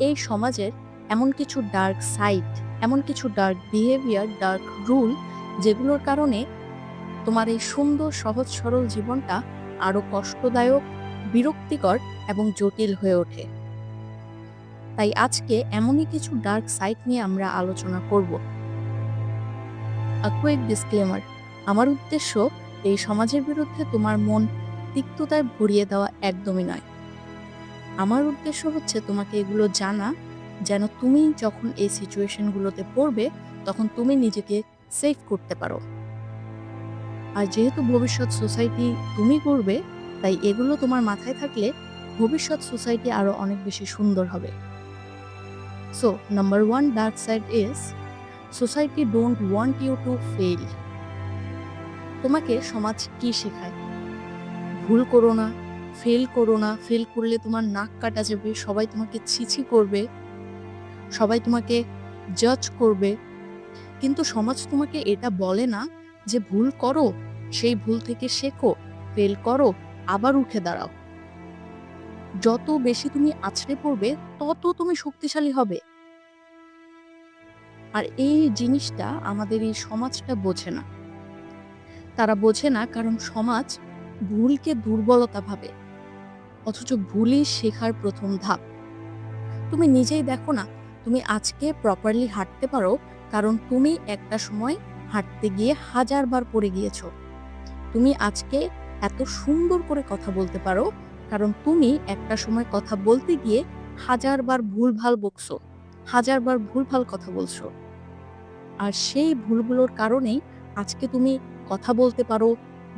এই সমাজের এমন কিছু ডার্ক সাইড এমন কিছু ডার্ক বিহেভিয়ার ডার্ক রুল যেগুলোর কারণে তোমার এই সুন্দর, সহজ, সরল জীবনটা আরও কষ্টদায়ক, বিরক্তিকর এবং জটিল হয়ে ওঠে। তাই আজকে এমনই কিছু ডার্ক সাইট নিয়ে আমরা আলোচনা করব। কুইক ডিসক্লেমার আমার উদ্দেশ্য এই সমাজের বিরুদ্ধে তোমার মন তিক্ততায় ভরিয়ে দেওয়া একদমই নয়। আমার উদ্দেশ্য হচ্ছে তোমাকে এগুলো জানা, যেন তুমি যখন এই সিচুয়েশনগুলোতে পড়বে, তখন তুমি নিজেকে সেভ করতে পারো। আর যেহেতু ভবিষ্যৎ সোসাইটি তুমি করবে তাই এগুলো তোমার মাথায় থাকলে ভবিষ্যৎ সোসাইটি আরও অনেক বেশি সুন্দর হবে। So number one dark side is society don't want you to fail তোমাকে সমাজ কি শেখায়? ভুল করো না। ফেল করো না, ফেল করলে তোমার নাক কাটা যাবে, সবাই তোমাকে ছিছি করবে, সবাই তোমাকে জাজ করবে। কিন্তু সমাজ তোমাকে এটা বলে না যে ভুল করো, সেই ভুল থেকে শেখো ফেল করো, আবার উঠে দাঁড়াও। যত বেশি তুমি আছড়ে পড়বে, তত তুমি শক্তিশালী হবে। আর এই জিনিসটা আমাদের এই সমাজটা বোঝে না। তারা বোঝে না কারণ সমাজ ভুলকে দুর্বলতা ভাবে, অথচ ভুলই শেখার প্রথম ধাপ। তুমি নিজেই দেখো না, তুমি আজকে প্রপারলি হাঁটতে পারো, কারণ তুমি একটা সময় হাঁটতে গিয়ে হাজারবার পড়ে গিয়েছো। তুমি আজকে এত সুন্দর করে কথা বলতে পারো, কারণ তুমি একটা সময় কথা বলতে গিয়ে হাজারবার ভুলভাল বকছো, হাজারবার ভুলভাল কথা বলছো। আর সেই ভুলগুলোর কারণেই আজকে তুমি কথা বলতে পারো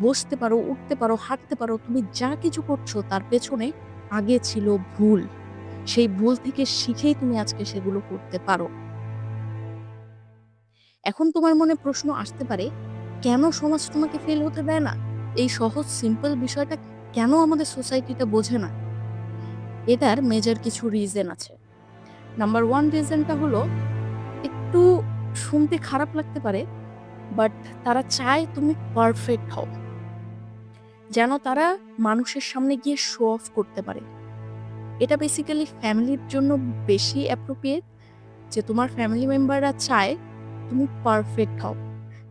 বসতে পারো, উঠতে পারো, হাঁটতে পারো, তুমি যা কিছু করছ তার পেছনে আগে ছিল ভুল। সেই ভুল থেকে শিখেই তুমি আজকে সেগুলো করতে পারো। এখন তোমার মনে প্রশ্ন আসতে পারে, কেন সমাজ তোমাকে ফেল হতে দেয় না? এই সহজ সিম্পল বিষয়টা কেন আমাদের সোসাইটিটা বোঝে না? এটার মেজর কিছু রিজন আছে। নাম্বার ওয়ান রিজনটা হলো, একটু শুনতে খারাপ লাগতে পারে বাট তারা চায় তুমি পারফেক্ট হও। যেন তারা মানুষের সামনে গিয়ে শো অফ করতে পারে। এটা বেসিক্যালি ফ্যামিলির জন্য বেশি অ্যাপ্রোপ্রিয়েট যে তোমার ফ্যামিলি মেম্বাররা চায়, তুমি পারফেক্ট হও।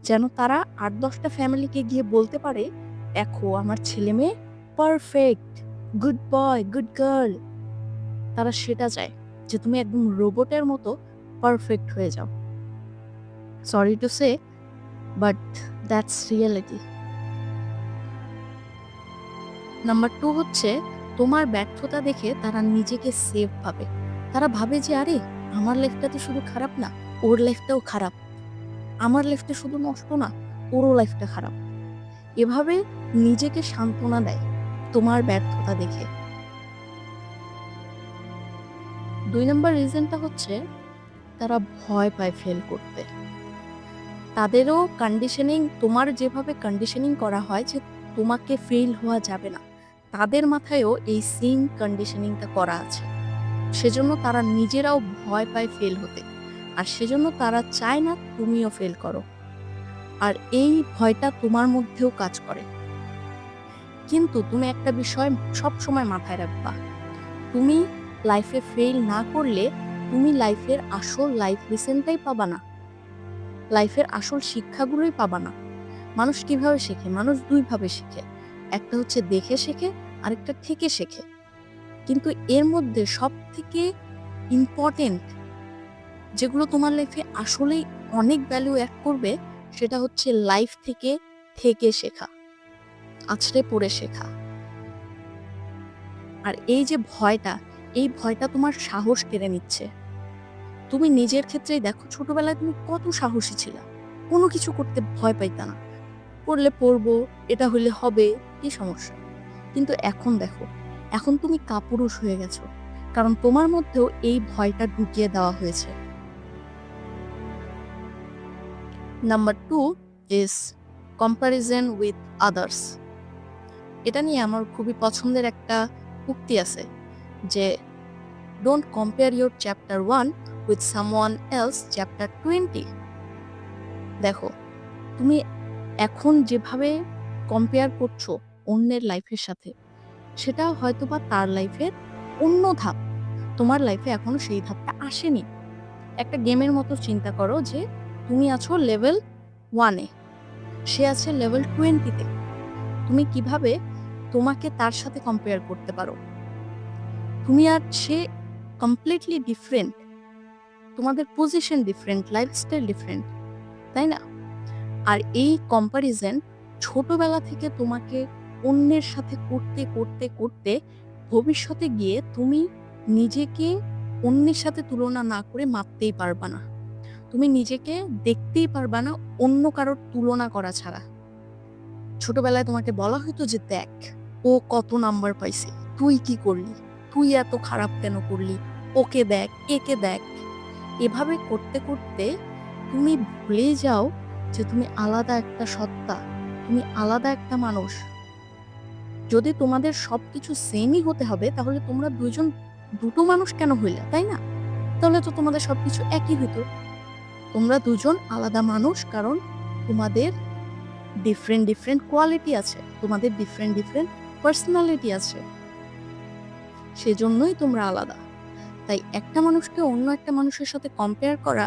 যেন তারা আট দশটা ফ্যামিলিকে গিয়ে বলতে পারে, দেখো, আমার ছেলে মেয়ে perfect good boy good girl তারা সেটা চায় যে, তুমি একদম রোবটের মতো পারফেক্ট হয়ে যাও। Sorry to say but that's reality number two হচ্ছে, তোমার ব্যর্থতা দেখে তারা নিজেকে সেফ ভাবে। তারা ভাবে যে, আরে, আমার লাইফটা তো শুধু খারাপ না, ওর লাইফটাও খারাপ। আমার লাইফটা শুধু নষ্ট না, ওরও লাইফটা খারাপ। এভাবে নিজেকে সান্ত্বনা দেয় তোমার ব্যর্থতা দেখে। দুই নম্বর রিজনটা হচ্ছে, তারা ভয় পায় ফেল করতে। তাদেরও কন্ডিশনিং তোমার যেভাবে কন্ডিশনিং করা হয় যে, তোমাকে ফেল হওয়া যাবে না। তাদের মাথায়ও এই সেম কন্ডিশনিংটা করা আছে। সেজন্য তারা নিজেরাও ভয় পায় ফেল হতে। আর সেজন্য তারা চায় না তুমিও ফেল করো। আর এই ভয়টা তোমার মধ্যেও কাজ করে। কিন্তু তুমি একটা বিষয় সব সময় মাথায় রাখবা। তুমি লাইফে ফেল না করলে তুমি লাইফের আসল লাইফ লেসেনটাই পাবা না। লাইফের আসল শিক্ষাগুলোই পাবা না। মানুষ কীভাবে শেখে? মানুষ দুইভাবে শেখে। একটা হচ্ছে দেখে শেখে, আরেকটা থেকে শেখে। কিন্তু এর মধ্যে সব থেকে ইম্পর্টেন্ট যেগুলো তোমার লাইফে আসলেই অনেক ভ্যালু অ্যাড করবে, সেটা হচ্ছে লাইফ থেকে থেকে শেখা। আছড়ে পড়ে শেখা। আর এই যে ভয়টা, এই ভয়টা তোমার সাহস কেড়ে নিচ্ছে। তুমি নিজের ক্ষেত্রেই দেখো, ছোটবেলায় তুমি কত সাহসী ছিলা। কোনো কিছু করতে ভয় পাইতা না। পড়লে পড়ব, এটা হলে হবে। কি সমস্যা? কিন্তু এখন দেখো, এখন তুমি কাপুরুষ হয়ে গেছো, কারণ তোমার মধ্যেও এই ভয়টা ঢুকিয়ে দেওয়া হয়েছে। Number two is comparison with others এটা নিয়ে আমার খুবই পছন্দের একটা উক্তি আছে, যে don't compare your chapter one with someone else chapter twenty দেখো, তুমি এখন যেভাবে কম্পেয়ার করছ অন্যের লাইফের সাথে। সেটা হয়তোবা তার লাইফের অন্য ধাপ। তোমার লাইফে এখনও সেই ধাপটা আসেনি। একটা গেমের মতো চিন্তা করো যে, তুমি আছো লেভেল ওয়ানে সে আছে লেভেল টোয়েন্টিতে তুমি কীভাবে তোমাকে তার সাথে কম্পেয়ার করতে পারো? তুমি আর সে কমপ্লিটলি ডিফারেন্ট তোমাদের পজিশন ডিফারেন্ট লাইফস্টাইল ডিফারেন্ট তাই না? আর এই কম্পারিজন ছোটবেলা থেকে তোমাকে অন্যের সাথে করতে করতে করতে ভবিষ্যতে গিয়ে তুমি নিজেকে অন্যের সাথে তুলনা না করে মাপতেই পারবা না। তুমি নিজেকে দেখতেই পারবা না অন্য কারোর তুলনা করা ছাড়া। ছোটবেলায় তোমাকে বলা হতো যে, দেখ, ও কত নাম্বার পাইছে, তুই কি করলি? তুই এত খারাপ কেন করলি? ওকে দেখ, একে দেখ। এভাবে করতে করতে তুমি ভুলে যাও যে, তুমি আলাদা একটা সত্তা, তুমি আলাদা একটা মানুষ। যদি তোমাদের সবকিছু সেমই হতে হবে, তাহলে তোমরা দুজন দুটো মানুষ কেন হইলে, তাই না? তাহলে তো তোমাদের সবকিছু একই হতো তোমরা দুজন আলাদা মানুষ, কারণ তোমাদের ডিফারেন্ট ডিফারেন্ট কোয়ালিটি আছে, তোমাদের ডিফারেন্ট ডিফারেন্ট পার্সোনালিটি আছে। সেজন্যই তোমরা আলাদা। তাই একটা মানুষকে অন্য একটা মানুষের সাথে কম্পেয়ার করা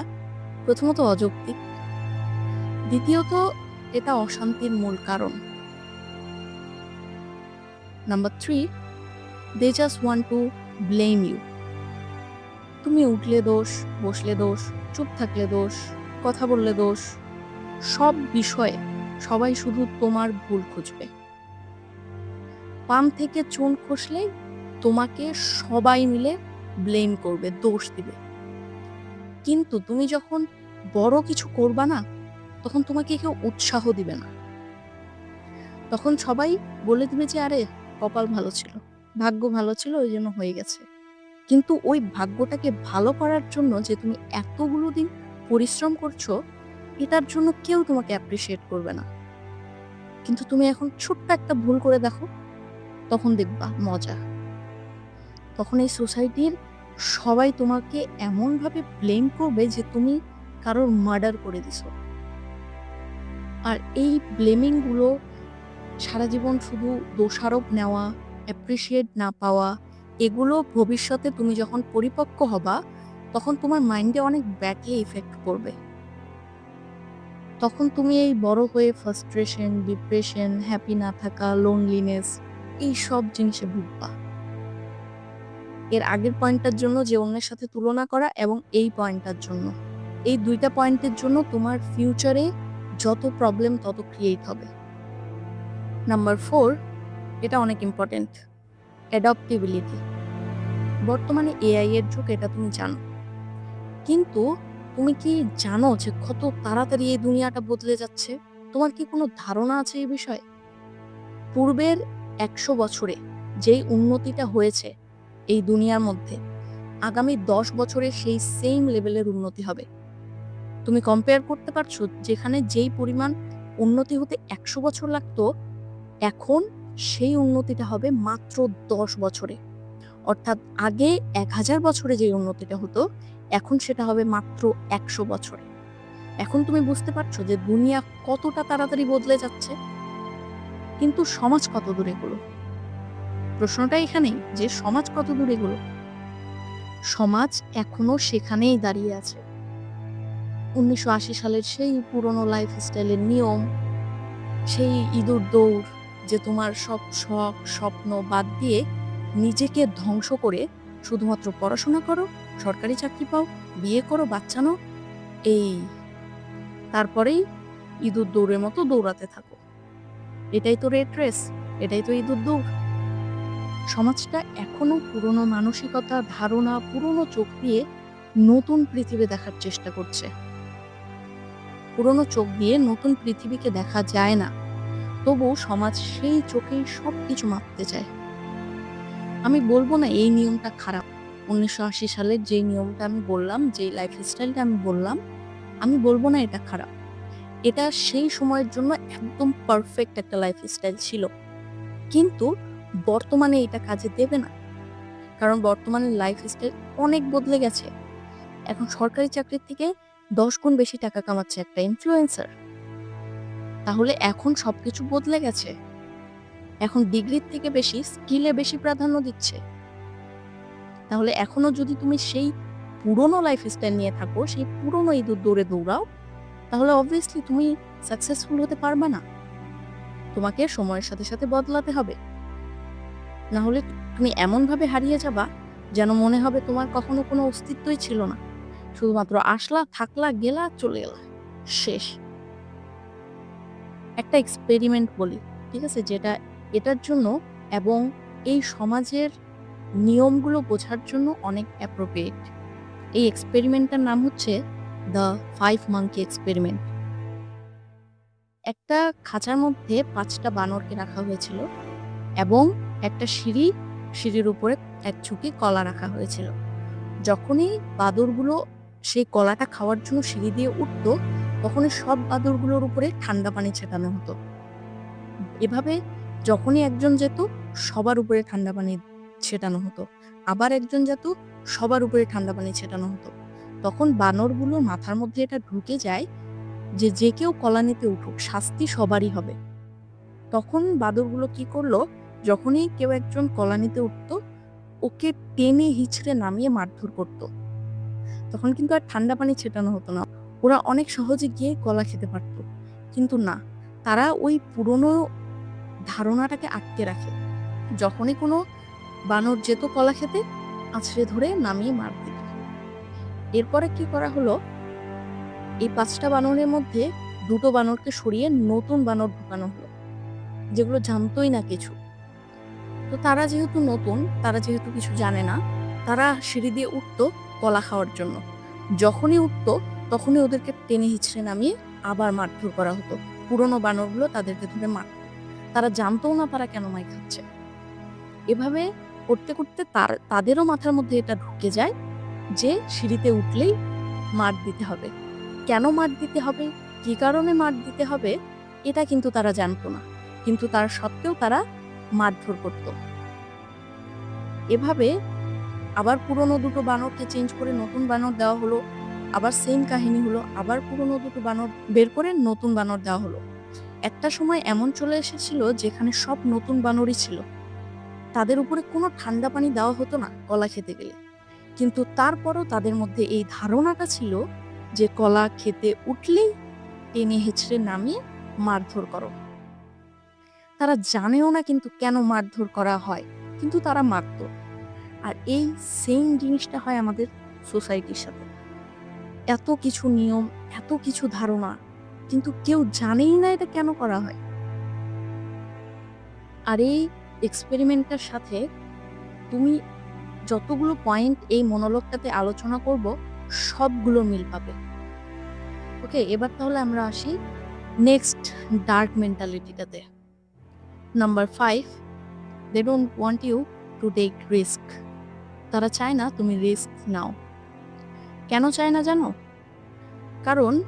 প্রথমত অযৌক্তিক। দ্বিতীয়ত, এটা অশান্তির মূল কারণ। Number three they just want to blame you তুমি উঠলে দোষ, বসলে দোষ, চুপ থাকলে দোষ, কথা বললে দোষ, সব বিষয়ে সবাই শুধু তোমার ভুল খুঁজবে। পাম থেকে চুন খসলে তোমাকে সবাই মিলে ব্লেম করবে, দোষ দিবে। কিন্তু তুমি যখন বড় কিছু করবা না, তখন তোমাকে কেউ উৎসাহ দিবে না। তখন সবাই বলে দিবে যে, আরে কপাল ভালো ছিল, ভাগ্য ভালো ছিল, ওই জন্য হয়ে গেছে। কিন্তু ওই ভাগ্যটাকে ভালো করার জন্য যে তুমি এতগুলো দিন পরিশ্রম করছ, এটার জন্য কেউ তোমাকে অ্যাপ্রিসিয়েট করবে না। কিন্তু তুমি এখন ছোট্ট একটা ভুল করে দেখো, তখন দেখবা মজা। তখন এই সোসাইটির সবাই তোমাকে এমনভাবে ব্লেম করবে যে তুমি কারোর মার্ডার করে দিছো। আর এই ব্লেমিংগুলো সারা জীবন শুধু দোষারোপ নেওয়া অ্যাপ্রিসিয়েট না পাওয়া, এগুলো ভবিষ্যতে তুমি যখন পরিপক্ক হবা, তখন তোমার মাইন্ডে অনেক ব্যাকে ইফেক্ট করবে তখন তুমি এই বড় হয়ে ফ্রাস্ট্রেশন ডিপ্রেশন হ্যাপি না থাকা লোনলিনেস এই সব জিনিসে ভুগবা। এর আগের পয়েন্টটার জন্য যে অন্যের সাথে তুলনা করা এবং এই পয়েন্টটার জন্য। এই দুইটা পয়েন্টের জন্য তোমার ফিউচারে যত প্রবলেম তত ক্রিয়েট হবে। নাম্বার ফোর এটা অনেক ইম্পর্টেন্ট অ্যাডাপ্টেবিলিটি বর্তমানে এআই এর যুগ, এটা তুমি জানো। কিন্তু তুমি কি জানো যে কত তাড়াতাড়ি এই দুনিয়াটা বদলে যাচ্ছে? তোমার কি কোনো ধারণা আছে এই বিষয়ে? পূর্বের একশো বছরে যেই উন্নতিটা হয়েছে এই দুনিয়ার মধ্যে, আগামী দশ বছরে সেই সেম লেভেলের উন্নতি হবে। তুমি কম্পেয়ার করতে পারছ যেখানে যেই পরিমাণ উন্নতি হতে একশো বছর লাগতো এখন সেই উন্নতিটা হবে মাত্র দশ বছরে। অর্থাৎ আগে এক হাজার বছরে যে উন্নতিটা হতো, এখন সেটা হবে মাত্র একশো বছরে। এখন তুমি বুঝতে পারছ যে দুনিয়া কতটা তাড়াতাড়ি বদলে যাচ্ছে? কিন্তু সমাজ কত দূরে গেলো প্রশ্নটা এখানেই যে সমাজ কত দূরে গেলো সমাজ এখনও সেখানেই দাঁড়িয়ে আছে। উনিশশো আশি সালের সেই পুরনো লাইফ স্টাইলের নিয়ম, সেই ইঁদুর দৌড় যে তোমার সব শখ, স্বপ্ন বাদ দিয়ে নিজেকে ধ্বংস করে শুধুমাত্র পড়াশোনা করো, সরকারি চাকরি পাও, বিয়ে করো, বাচ্চা এই। তারপরেই ইঁদুর দৌড়ের মতো দৌড়াতে থাকো। এটাই তো রেড রেস এটাই তো ইঁদুর দৌড়। সমাজটা এখনও পুরনো মানসিকতা, ধারণা, পুরনো চোখ দিয়ে নতুন পৃথিবী দেখার চেষ্টা করছে। পুরনো চোখ দিয়ে নতুন পৃথিবীকে দেখা যায় না। তবু সমাজ সেই চোখেই সব কিছু মাপতে চায়। আমি বলব না এই নিয়মটা খারাপ। উনিশশো আশি সালের যে নিয়মটা আমি বললাম, যে লাইফ স্টাইলটা আমি বললাম, আমি বলব না এটা খারাপ। এটা সেই সময়ের জন্য একদম পারফেক্ট একটা লাইফ স্টাইল ছিল। কিন্তু বর্তমানে এটা কাজে দেবে না। কারণ বর্তমানে লাইফ স্টাইল অনেক বদলে গেছে। এখন সরকারি চাকরির থেকে দশ গুণ বেশি টাকা কামাচ্ছে একটা ইনফ্লুয়েন্সার তাহলে এখন সবকিছু বদলে গেছে? এখন ডিগ্রির থেকে বেশি স্কিলে বেশি প্রাধান্য দিচ্ছে। তাহলে এখনও যদি তুমি সেই পুরনো লাইফ স্টাইল নিয়ে থাকো, সেই পুরনো ইঁদুর দৌড়ে দৌড়াও, তাহলে অবভিয়াসলি তুমি সাকসেসফুল হতে পারবে না। তোমাকে সময়ের সাথে সাথে বদলাতে হবে। না হলে তুমি এমনভাবে হারিয়ে যাবা যেন মনে হবে তোমার কখনো কোনো অস্তিত্বই ছিল না। শুধুমাত্র আসলা, থাকলা, গেলা, চলে গেলা শেষ। একটা এক্সপেরিমেন্ট বলি, ঠিক আছে? যেটা এটার জন্য এবং এই সমাজের নিয়মগুলো বোঝার জন্য অনেক অ্যাপ্রোপ্রিয়েট এই এক্সপেরিমেন্টটার নাম হচ্ছে দ্য ফাইভ মাঙ্কি এক্সপেরিমেন্ট একটা খাঁচার মধ্যে পাঁচটা বানরকে রাখা হয়েছিল এবং একটা সিঁড়ি, সিঁড়ির উপরে এক ঝুঁকি কলা রাখা হয়েছিল। যখনই বাদরগুলো সেই কলাটা খাওয়ার জন্য সিঁড়ি দিয়ে উঠতো তখনই সব বাদরগুলোর উপরে ঠান্ডা পানি ছেটানো হতো। এভাবে যখনই একজন যেত, সবার উপরে ঠান্ডা পানি ছেটানো হতো। আবার একজন যেত, সবার উপরে ঠান্ডা পানি ছেটানো হতো। তখন বানরগুলো মাথার মধ্যে এটা ঢুকে যায় যে যে কেউ কলা নিতে উঠুক, শাস্তি সবারই হবে। তখন বাদরগুলো কি করল, যখনই কেউ একজন কলা নিতে উঠতো, ওকে টেনে হিচড়ে নামিয়ে মারধর করত। তখন কিন্তু আর ঠান্ডা পানি ছেটানো হতো না। ওরা অনেক সহজে গিয়ে কলা খেতে পারতো। কিন্তু না, তারা ওই পুরনো ধারণাটাকে আটকে রাখে। যখনই কোনো বানর যেত কলা খেতে, আছড়ে ধরে নামিয়ে মার দিত। এরপরে কি করা হলো? এই পাঁচটা বানরের মধ্যে দুটো বানরকে সরিয়ে নতুন বানর ঢুকানো হলো, যেগুলো জানতোই না কিছু। তো তারা যেহেতু নতুন, তারা যেহেতু কিছু জানে না, তারা সিঁড়ি দিয়ে উঠতো কলা খাওয়ার জন্য। যখনই উঠতো তখনই ওদেরকে টেনে হিচড়ে নামিয়ে আবার মারধর করা হতো। পুরনো বানরগুলো তাদেরকে ধরে মারত তারা জানতো না তারা কেন মাই খাচ্ছে। এভাবে করতে করতে তার তাদেরও মাথার মধ্যে এটা ঢুকে যায় যে সিঁড়িতে উঠলেই মার দিতে হবে। কেন মার দিতে হবে? কি কারণে মার দিতে হবে? এটা কিন্তু তারা জানতো না। কিন্তু তার সত্ত্বেও তারা মারধর করত। এভাবে আবার পুরনো দুটো বানরকে চেঞ্জ করে নতুন বানর দেওয়া হলো। আবার সেম কাহিনী হলো, আবার পুরনো দুটো বানর বের করে নতুন বানর দেওয়া হলো। একটা সময় এমন চলে এসেছিল যেখানে সব নতুন বানরই ছিল। তাদের উপরে কোনো ঠান্ডা পানি দেওয়া হতো না কলা খেতে গেলে। কিন্তু তারপরও তাদের মধ্যে এই ধারণাটা ছিল যে কলা খেতে উঠলেই টেনে হেঁচড়ে নামিয়ে মারধর করো। তারা জানেও না কিন্তু কেন মারধর করা হয়, কিন্তু তারা মারত। আর এই সেম জিনিসটা হয় আমাদের সোসাইটির সাথে। এত কিছু নিয়ম, এত কিছু ধারণা, কিন্তু কেউ জানেই না এটা কেন করা হয়। আর এই এক্সপেরিমেন্টটার সাথে তুমি যতগুলো পয়েন্ট এই মনোলগটাতে আলোচনা করব, সবগুলো মিল পাবে। ওকে এবার তাহলে আমরা আসি next dark মেন্টালিটিটাতে number five they don't want you to take risk তারা চায় না তুমি রিস্ক নাও। কেন চায় না জানো? কারণ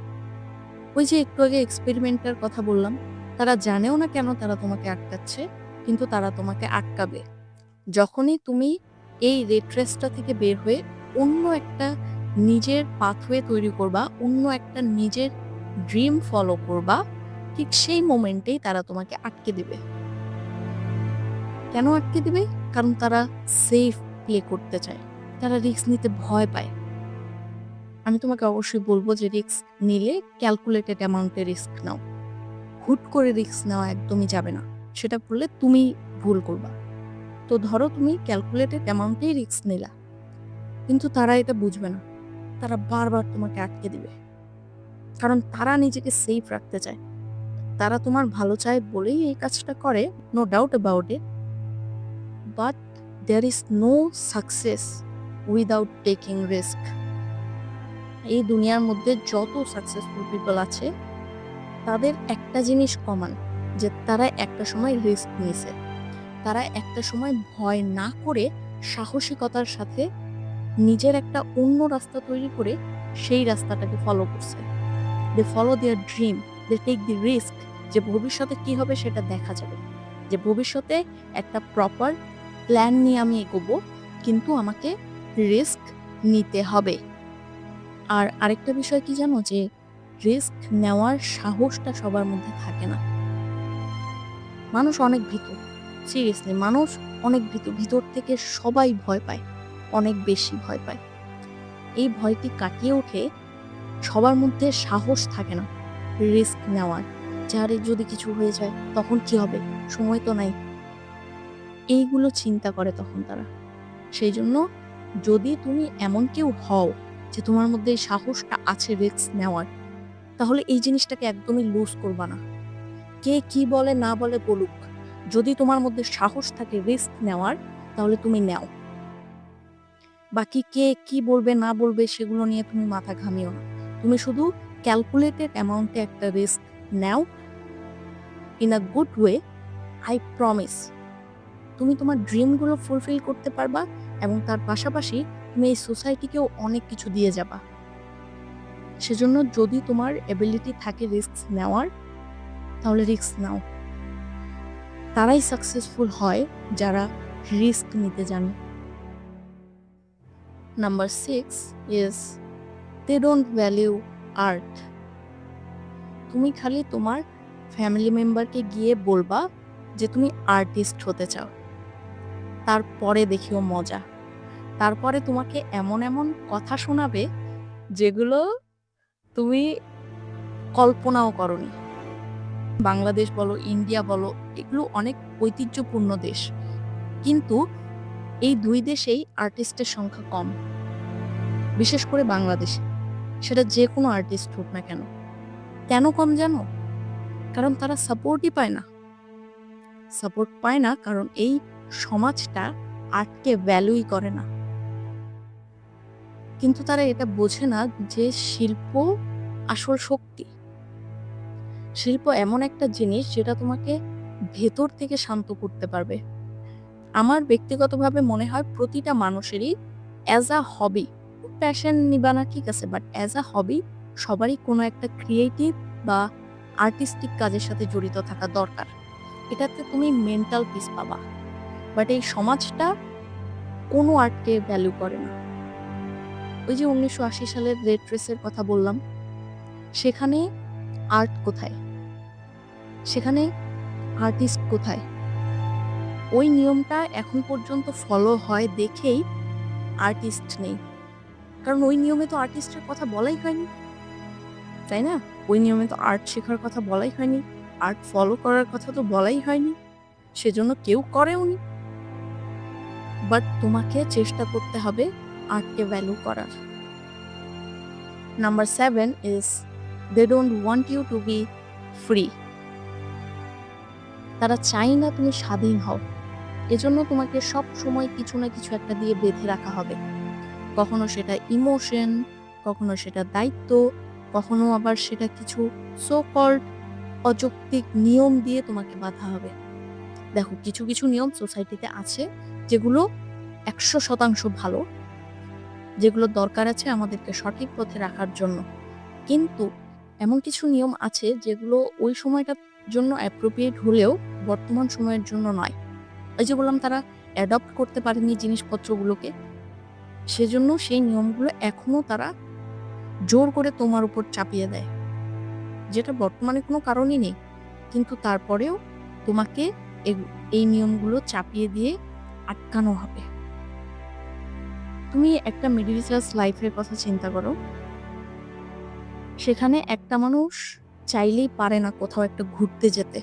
ওই যে একটু আগে এক্সপেরিমেন্টের কথা বললাম, তারা জানেও না কেন তারা তোমাকে আটকাচ্ছে, কিন্তু তারা তোমাকে আটকাবে। যখনই তুমি এই রেট্রেসটা থেকে বের হয়ে অন্য একটা নিজের পাথওয়ে তৈরি করবা, অন্য একটা নিজের ড্রিম ফলো করবা, ঠিক সেই মোমেন্টেই তারা তোমাকে আটকে দিবে। কেন আটকে দিবে? কারণ তারা সেফ প্লে করতে চায়। তারা রিস্ক নিতে ভয় পায়। আমি তোমাকে অবশ্যই বলব যে রিস্ক নিলে ক্যালকুলেটেড অ্যামাউন্টে রিস্ক নাও। হুট করে রিস্ক নেওয়া একদমই যাবে না। সেটা করলে তুমি ভুল করবা। তো ধরো তুমি ক্যালকুলেটেড অ্যামাউন্টেই রিস্ক নিলা। কিন্তু তারা এটা বুঝবে না। তারা বারবার তোমাকে আটকে দিবে। কারণ তারা নিজেকে সেফ রাখতে চায়। তারা তোমার ভালো চায় বলেই এই কাজটা করে no doubt about it but there is no success without taking risk এই দুনিয়ার মধ্যে যত সাকসেসফুল পিপল আছে, তাদের একটা জিনিস কমান যে তারা একটা সময় রিস্ক নিছে তারা একটা সময় ভয় না করে সাহসিকতার সাথে নিজের একটা অন্য রাস্তা তৈরি করে সেই রাস্তাটাকে ফলো করছে। They follow their dream they take the risk যে ভবিষ্যতে কি হবে সেটা দেখা যাবে। যে ভবিষ্যতে একটা প্রপার প্ল্যান নিয়ে আমি এগোবো, কিন্তু আমাকে রিস্ক নিতে হবে। আর আরেকটা বিষয় কি জানো যে রিস্ক নেওয়ার সাহসটা সবার মধ্যে থাকে না। মানুষ অনেক ভীতু সিরিয়াসলি মানুষ অনেক ভীতু। ভিতর থেকে সবাই ভয় পায়, অনেক বেশি ভয় পায়। এই ভয়টি কাটিয়ে উঠে সবার মধ্যে সাহস থাকে না রিস্ক নেওয়ার। যারে যদি কিছু হয়ে যায়, তখন কি হবে? সময় তো নাই। এইগুলো চিন্তা করে তখন তারা। সেই জন্য যদি তুমি এমন কেউ হও যে তোমার মধ্যে সাহসটা আছে রিস্ক নেওয়ার, তাহলে এই জিনিসটাকে একদমই লুজ করবা না। কে কি বলে না বলে বলুক, যদি তোমার মধ্যে সাহস থাকে রিস্ক নেওয়ার, তাহলে তুমি নাও। বাকি কে কি বলবে না বলবে সেগুলো নিয়ে তুমি মাথা ঘামিও না। তুমি শুধু ক্যালকুলেটেড অ্যামাউন্টে একটা risk now. In a good way I promise তুমি তোমার ড্রিমগুলো ফুলফিল করতে পারবা এবং তার পাশাপাশি তুমি এই সোসাইটিকেও অনেক কিছু দিয়ে যাবা। সেজন্য যদি তোমার এবিলিটি থাকে রিস্ক নেওয়ার, তাহলে রিস্ক নাও। তারাই সাকসেসফুল হয় যারা রিস্ক নিতে জানে। Number six is they don't value art তুমি খালি তোমার ফ্যামিলি মেম্বারকে গিয়ে বলবা যে তুমি আর্টিস্ট হতে চাও। তারপরে দেখিও মজা। তারপরে তোমাকে এমন এমন কথা শোনাবে যেগুলো তুমি কল্পনাও করনি। বাংলাদেশ বলো, ইন্ডিয়া বলো, এগুলো অনেক ঐতিহ্যপূর্ণ দেশ। কিন্তু এই দুই দেশেই আর্টিস্টের সংখ্যা কম। বিশেষ করে বাংলাদেশে। সেটা যে কোনো আর্টিস্ট হোক না কেন। কেন কম জানো? কারণ তারা সাপোর্টই পায় না। সাপোর্ট পায় না কারণ এই সমাজটা আর্টকে ভ্যালুই করে না। কিন্তু তারা এটা বোঝে না যে শিল্প আসল শক্তি। শিল্প এমন একটা জিনিস যেটা তোমাকে ভেতর থেকে শান্ত করতে পারবে। আমার ব্যক্তিগতভাবে মনে হয় প্রতিটা মানুষেরই অ্যাজ আ হবি প্যাশন নিবানা ঠিক আছে বাট অ্যাজ আ হবি সবারই কোনো একটা ক্রিয়েটিভ বা আর্টিস্টিক কাজের সাথে জড়িত থাকা দরকার। এটাতে তুমি মেন্টাল পিস পাবা। বাট এই সমাজটা কোনো আর্টকে ভ্যালু করে না। ওই যে উনিশশো আশি সালের রেড ড্রেসের কথা বললাম, সেখানে আর্ট কোথায়? সেখানে আর্টিস্ট কোথায়? ওই নিয়মটা এখন পর্যন্ত ফলো হয় দেখেই আর্টিস্ট নেই। কারণ ওই নিয়মে তো আর্টিস্টের কথা বলাই হয়নি। তাই না? ওই নিয়মে তো আর্ট শেখার কথা বলাই হয়নি, আর্ট ফলো করার কথা তো বলাই হয়নি, সেজন্য কেউ করেও নি বাট তোমাকে চেষ্টা করতে হবে আর্টকে ভ্যালু করার। Number seven is they don't want you to be free তারা চাই না তুমি স্বাধীন হও। এজন্য তোমাকে সব সময় কিছু না কিছু একটা দিয়ে বেঁধে রাখা হবে। কখনো সেটা ইমোশন কখনো সেটা দায়িত্ব, কখনো আবার সেটা কিছু সো কল্ড অযৌক্তিক নিয়ম দিয়ে তোমাকে বাধা হবে। দেখো, কিছু কিছু নিয়ম সোসাইটিতে আছে যেগুলো একশো শতাংশ ভালো। যেগুলো দরকার আছে আমাদেরকে সঠিক পথে রাখার জন্য। কিন্তু এমন কিছু নিয়ম আছে যেগুলো ওই সময়টার জন্য অ্যাপ্রোপ্রিয়েট হলেও বর্তমান সময়ের জন্য নয়। ওই যে বললাম, তারা অ্যাডপ্ট করতে পারেনি জিনিসপত্রগুলোকে। সেজন্য সেই নিয়মগুলো এখনও তারা জোর করে তোমার উপর চাপিয়ে দেয়। যেটা বর্তমানে কোনো কারণই নেই। কিন্তু তারপরেও তোমাকে এই নিয়মগুলো চাপিয়ে দিয়ে আটকানো হবে। তুমি একটা মিডিল ক্লাস লাইফের কথা চিন্তা করো। সেখানে একটা মানুষ চাইলেই পারে না কোথাও একটা ঘুরতে যেতে।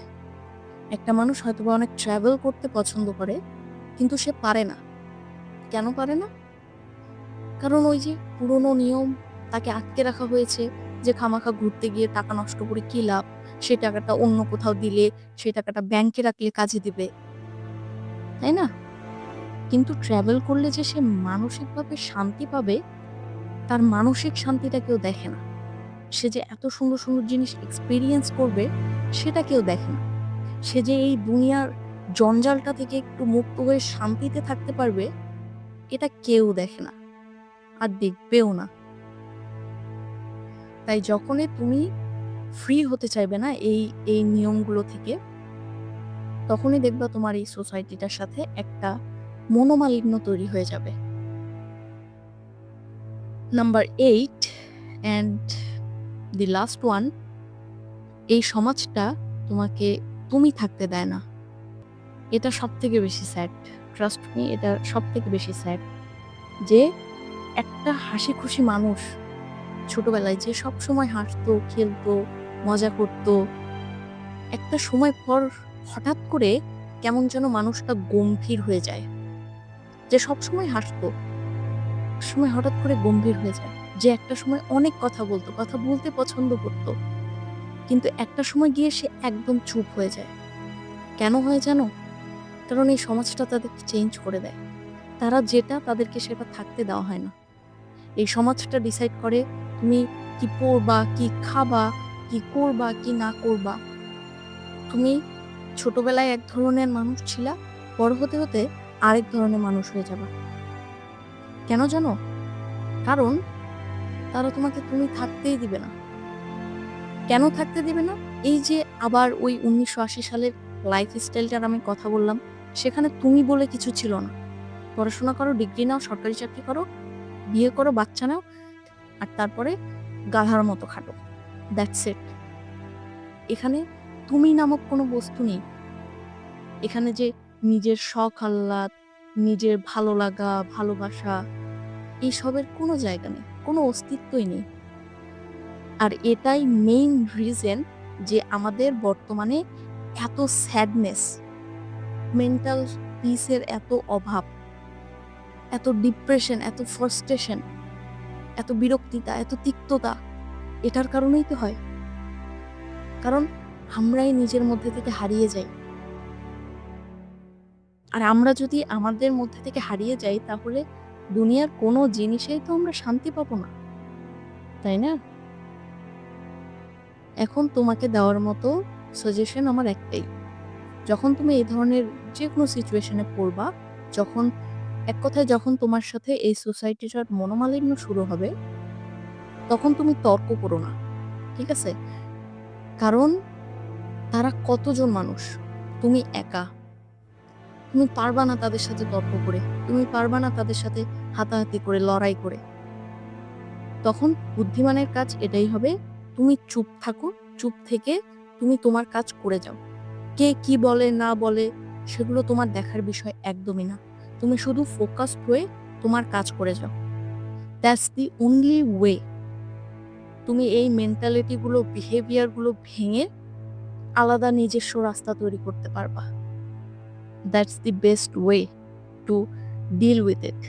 একটা মানুষ হয়তো অনেক ট্রাভেল করতে পছন্দ করে, কিন্তু সে পারে না। কেন পারে না? কারণ ওই যে পুরনো নিয়ম, তাকে আটকে রাখা হয়েছে যে খামাখা ঘুরতে গিয়ে টাকা নষ্ট করে কি লাভ? সেই টাকাটা অন্য কোথাও দিলে, সেই টাকাটা ব্যাংকে রাখলে কাজে দিবে। তাই না? কিন্তু ট্রাভেল করলে যে সে মানসিকভাবে শান্তি পাবে, তার মানসিক শান্তিটা কেউ দেখে না। সে যে এত সুন্দর সুন্দর জিনিস এক্সপিরিয়েন্স করবে, সেটা কেউ দেখে না। সে যে এই দুনিয়ার জঞ্জালটা থেকে একটু মুক্ত হয়ে শান্তিতে থাকতে পারবে, এটা কেউ দেখে না আর দেখবেও না। তাই যখনই তুমি ফ্রি হতে চাইবে না এই এই নিয়মগুলো থেকে, তখনই দেখবা তোমার এই সোসাইটিটার সাথে একটা মনোমালিন্য তৈরি হয়ে যাবে। Number eight and the last one এই সমাজটা তোমাকে তুমি থাকতে দেয় না। এটা সব থেকে বেশি স্যাড ট্রাস্ট মি এটা সব থেকে বেশি স্যাড যে একটা হাসি খুশি মানুষ ছোটবেলায় যে সব সময় হাসতো, খেলতো, মজা করত, একটা সময় পর হঠাৎ করে কেমন যেন মানুষটা গম্ভীর হয়ে যায়। যে সব সময় হাসতো সময় হঠাৎ করে গম্ভীর হয়ে যায়। যে একটা সময় অনেক কথা বলতো, কথা বলতে পছন্দ করতো। কিন্তু একটা সময় গিয়ে সে একদম চুপ হয়ে যায়। কেন হয় জানো? কারণ এই সমাজটা তাদেরকে চেঞ্জ করে দেয়। তারা যেটা তাদেরকে সেটা থাকতে দেওয়া হয় না। এই সমাজটা ডিসাইড করে তুমি কি পড়বা, কি খাবা, কি করবা, কি না করবা। তুমি ছোটবেলায় এক ধরনের মানুষ ছিলা, বড় হতে হতে আরেক ধরনের মানুষ হয়ে যাবা। কেন জানো? কারণ তারা তোমাকে তুমি থাকতেই দিবে না। কেন থাকতে দিবে না? এই যে আবার ওই উনিশশো আশি সালের লাইফ স্টাইলটার আমি কথা বললাম, সেখানে তুমি বলে কিছু ছিল না। পড়াশোনা করো ডিগ্রি নাও, সরকারি চাকরি করো, বিয়ে করো, বাচ্চা নাও, আর তারপরে গাধার মতো খাটো। দ্যাটস ইট এখানে তুমি নামক কোনো বস্তু নেই। এখানে যে নিজের শখ, আহ্লাদ, নিজের ভালো লাগা, ভালোবাসা এইসবের কোনো জায়গা নেই, কোনো অস্তিত্বই নেই। আর এটাই মেইন রিজন যে আমাদের বর্তমানে এত স্যাডনেস মেন্টাল পিসের এত অভাব, এত ডিপ্রেশন এত ফ্রাস্ট্রেশন এত বিরক্তিতা, এত তিক্ততা, এটার কারণেই তো হয়। কারণ আমরাই নিজের মধ্যে থেকে হারিয়ে যাই। আর আমরা যদি আমাদের মধ্যে থেকে হারিয়ে যাই, তাহলে দুনিয়ার কোনো জিনিসেই তো আমরা শান্তি পাবো না। তাই না? এখন তোমাকে দেওয়ার মতো সাজেশন আমার একটাই। যখন তুমি এই ধরনের যে কোনো সিচুয়েশনে পড়বা, যখন, এক কথায় যখন তোমার সাথে এই সোসাইটিটার মনোমালিন্য শুরু হবে, তখন তুমি তর্ক করো না, ঠিক আছে? কারণ তারা কতজন মানুষ? তুমি একা। তুমি পারবা না তাদের সাথে তর্ক করে। তুমি পারবা না তাদের সাথে হাতাহাতি করে, লড়াই করে। তখন বুদ্ধিমানের কাজ এটাই হবে, তুমি চুপ থাকো, চুপ থেকে তুমি তোমার কাজ করে যাও। কে কি বলে, না বলে, সেগুলো তোমার দেখার বিষয় একদমই না। তুমি শুধু ফোকাসড হয়ে তোমার কাজ করে যাও। দ্যাটস দি অনলি ওয়ে তুমি এই মেন্টালিটিগুলো বিহেভিয়ারগুলো ভেঙে আলাদা নিজস্ব রাস্তা তৈরি করতে পারবা। That's the best way to deal with it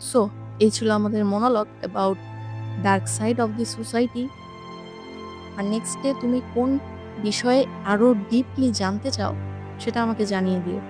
so এই ছিল আমাদের monologue about dark side of the society R next day তুমি কোন বিষয়ে আরও ডিপলি জানতে চাও, সেটা আমাকে জানিয়ে দিও।